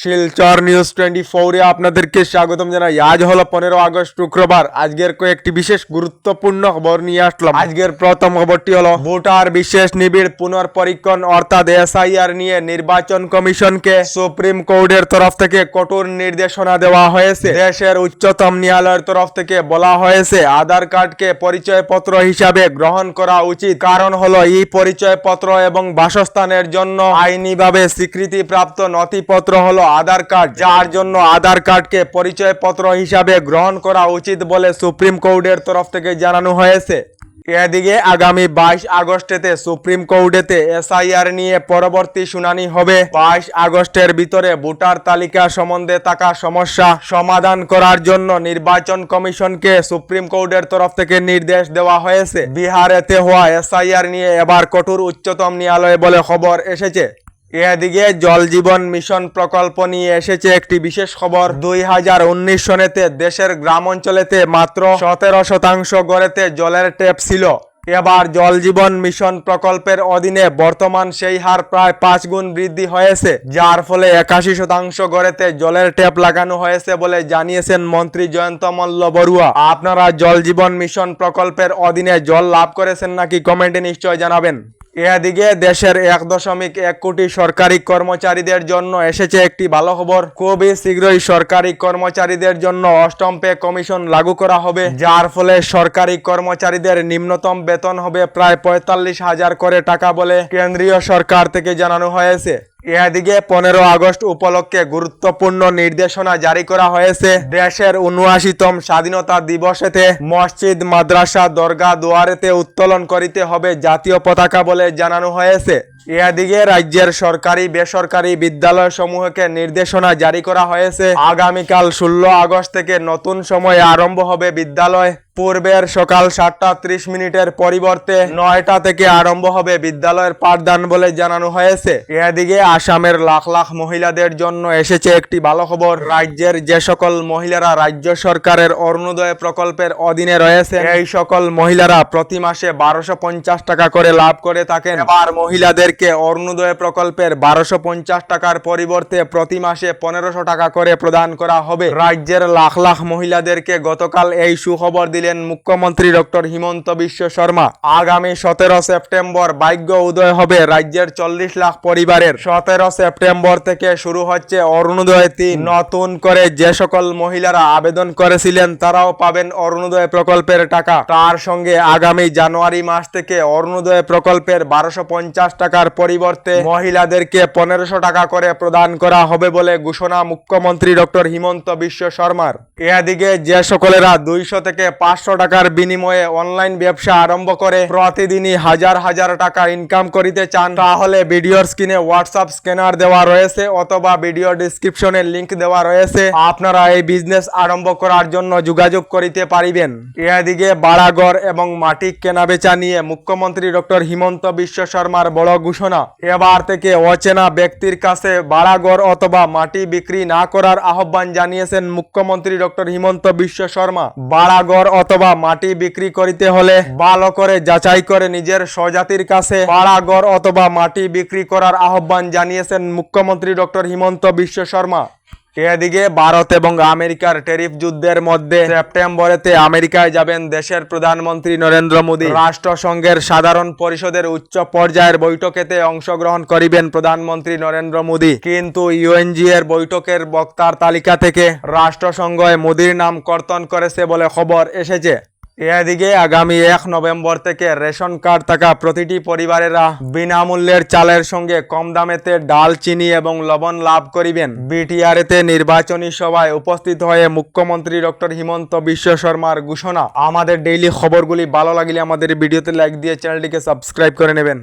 Silchar news twenty ফোরে আপনাদেরকে স্বাগতম জানাই। আজ হলো পনেরো আগস্ট শুক্রবার। আজকের কয়েকটি বিশেষ গুরুত্বপূর্ণ খবর নিয়ে আসলাম। আজকের প্রথম খবরটি হলো, ভোটার বিশেষ নিবিড় পুনর্পরীক্ষণ অর্থাৎ এসআইআর নিয়ে নির্বাচন কমিশনকে সুপ্রিম কোর্টের তরফ থেকে কঠোর নির্দেশনা দেওয়া হয়েছে। দেশের উচ্চতম ন্যায়ালয়ের তরফ থেকে বলা হয়েছে, আধার কার্ডকে পরিচয়পত্র হিসাবে গ্রহণ করা উচিত। কারণ হলো এই পরিচয়পত্র এবং বাসস্থানের জন্য আইনিভাবে স্বীকৃতিপ্রাপ্ত নথিপত্র হলো আধার কার্ড, যার জন্য আধার কার্ডকে পরিচয়পত্র হিসাবে গ্রহণ করা উচিত বলে সুপ্রিম কোর্টের তরফ থেকে জানানো হয়েছে। এদিকে আগামী বাইশ আগস্টেতে সুপ্রিম কোর্টেতে এসআইআর নিয়ে পরবর্তী শুনানি হবে। বাইশ আগস্টের ভিতরে ভোটার তালিকা সম্বন্ধে থাকা সমস্যা সমাধান করার জন্য নির্বাচন কমিশনকে সুপ্রিম কোর্টের তরফ থেকে নির্দেশ দেওয়া হয়েছে। বিহারেতে হওয়া এসআইআর নিয়ে এবার কঠোর উচ্চতম ন্যায়ালয়ে বলে খবর এসেছে। এদিকে জল জীবন মিশন প্রকল্প নিয়ে এসেছে একটি বিশেষ খবর। দুই হাজার উনিশ সনেতে দেশের গ্রাম অঞ্চলেতে মাত্র সতেরো শতাংশ গড়েতে জলের ট্যাপ ছিল। এবার জল জীবন মিশন প্রকল্পের অধীনে বর্তমান সেই হার প্রায় পাঁচ গুণ বৃদ্ধি হয়েছে, যার ফলে একাশি শতাংশ গড়েতে জলের ট্যাপ লাগানো হয়েছে বলে জানিয়েছেন মন্ত্রী জয়ন্ত মল্ল বড়ুয়া। আপনারা জল জীবন মিশন প্রকল্পের অধীনে জল লাভ করেছেন নাকি কমেন্টে নিশ্চয় জানাবেন। এদিকে দেশের এক দশমিক এক কোটি সরকারি কর্মচারীদের জন্য এসেছে একটি ভালো খবর। খুবই শীঘ্রই সরকারি কর্মচারীদের জন্য অষ্টম পে কমিশন লাগু করা হবে। যার ফলে সরকারি কর্মচারীদের নিম্নতম বেতন হবে প্রায় পঁয়তাল্লিশ হাজার করে টাকা বলে কেন্দ্রীয় সরকার থেকে জানানো হয়েছে। এদিকে পনেরো আগস্ট উপলক্ষে গুরুত্বপূর্ণ নির্দেশনা জারি করা হয়েছে। দেশের উনআশিতম স্বাধীনতা দিবসেতে মসজিদ, মাদ্রাসা দরগা দুয়ারেতে উত্তোলন করিতে হবে জাতীয় পতাকা বলে জানানো হয়েছে। এদিকে রাজ্যের সরকারি, বেসরকারি বিদ্যালয় সমূহকে নির্দেশনা জারি করা হয়েছে। আগামীকাল ষোলো আগস্ট থেকে নতুন সময় আরম্ভ হবে বিদ্যালয়। পূর্বের সকাল সাতটা ত্রিশ মিনিটের পরিবর্তে নয়টা থেকে আরম্ভ হবে বিদ্যালয়ের পাঠদান বলে জানানো হয়েছে। এদিকে আসামের লাখ লাখ মহিলাদের জন্য এসেছে একটি ভালো খবর। রাজ্যের যে সকল মহিলারা রাজ্য সরকারের অরুণোদয় প্রকল্পের অধীনে রয়েছে এই সকল মহিলারা প্রতি মাসে বারোশো পঞ্চাশ টাকা করে লাভ করে থাকেন। এবার মহিলাদেরকে অরুণোদয় প্রকল্পের বারোশো পঞ্চাশ টাকার পরিবর্তে প্রতি মাসে পনেরোশো টাকা করে প্রদান করা হবে। রাজ্যের লাখ লাখ মহিলাদেরকে গতকাল এই সুখবর দিলেন মুখ্যমন্ত্রী ডক্টর হিমন্ত বিশ্ব শর্মা। আগামী সতেরো সেপ্টেম্বর ভাগ্য উদয় হবে রাজ্যের চল্লিশ লাখ পরিবারের। সতেরো সেপ্টেম্বর থেকে শুরু হচ্ছে অরুণোদয় তিন। নতুন করে যে সকল মহিলারা আবেদন করেছিলেন, তারাও পাবেন অরুণোদয় প্রকল্পের টাকা। তার সঙ্গে আগামী জানুয়ারি মাস থেকে অরুণোদয় প্রকল্পের বারোশো পঞ্চাশ টাকার পরিবর্তে মহিলাদেরকে পনেরোশো টাকা করে প্রদান করা হবে বলে ঘোষণা মুখ্যমন্ত্রী ডক্টর হিমন্ত বিশ্ব শর্মার। এদিকে যে সকলেরা দুইশো থেকে পাঁচশো টাকার বিনিময়ে অনলাইন ব্যবসা আরম্ভ করে প্রতিদিনই হাজার হাজার টাকা ইনকাম করিতে চান, তাহলে ভিডিওর স্ক্রিনে হোয়াটসঅ্যাপ স্ক্যানার দেওয়া রয়েছে অথবা ভিডিও ডিসক্রিপশনে লিংক দেওয়া রয়েছে। আপনারা এই বিজনেস আরম্ভ করার জন্য যোগাযোগ করিতে পারিবেন। এদিকে বাড়াগড় এবং মাটি কেনাবেচা নিয়ে মুখ্যমন্ত্রী ডক্টর হিমন্ত বিশ্ব শর্মার বড় ঘোষণা। এবার থেকে অচেনা ব্যক্তির কাছে বাড়াগড় অথবা মাটি বিক্রি না করার আহ্বান জানিয়েছেন মুখ্যমন্ত্রী ডক্টর হিমন্ত বিশ্ব শর্মা। বাড়াগড় অথবা মাটি বিক্রি করিতে হলে ভালো করে যাচাই করে নিজের স্বজাতির কাছে বাড়াগড় অথবা মাটি বিক্রি করার আহ্বান জানিয়েছেন মুখ্যমন্ত্রী ডক্টর হিমন্ত বিশ্ব শর্মা। এদিকে? ভারত এবং আমেরিকার টেরিফ যুদ্ধের মধ্যে সেপ্টেম্বরেতে আমেরিকায় যাবেন দেশের প্রধানমন্ত্রী নরেন্দ্র মোদী। রাষ্ট্রসংঘের সাধারণ পরিষদের উচ্চ পর্যায়ের বৈঠকেতে অংশগ্রহণ করিবেন প্রধানমন্ত্রী নরেন্দ্র মোদী। কিন্তু ইউএনজি এর বৈঠকের বক্তার তালিকা থেকে রাষ্ট্রসংঘ মোদীর নাম কর্তন করেছে বলে খবর এসেছে। এদিকে আগামী এক নভেম্বর থেকে রেশন কার্ড থাকা প্রতিটি পরিবারেরা বিনামূল্যের চালের সঙ্গে কম দামেতে ডাল, চিনি এবং লবণ লাভ করিবেন। বিটিআরতে নির্বাচনী সভায় উপস্থিত হয়ে মুখ্যমন্ত্রী ডক্টর হিমন্ত বিশ্ব শর্মার ঘোষণা। আমাদের ডেইলি খবরগুলি ভালো লাগলে আমাদের ভিডিওতে লাইক দিয়ে চ্যানেলটিকে সাবস্ক্রাইব করে নেবেন।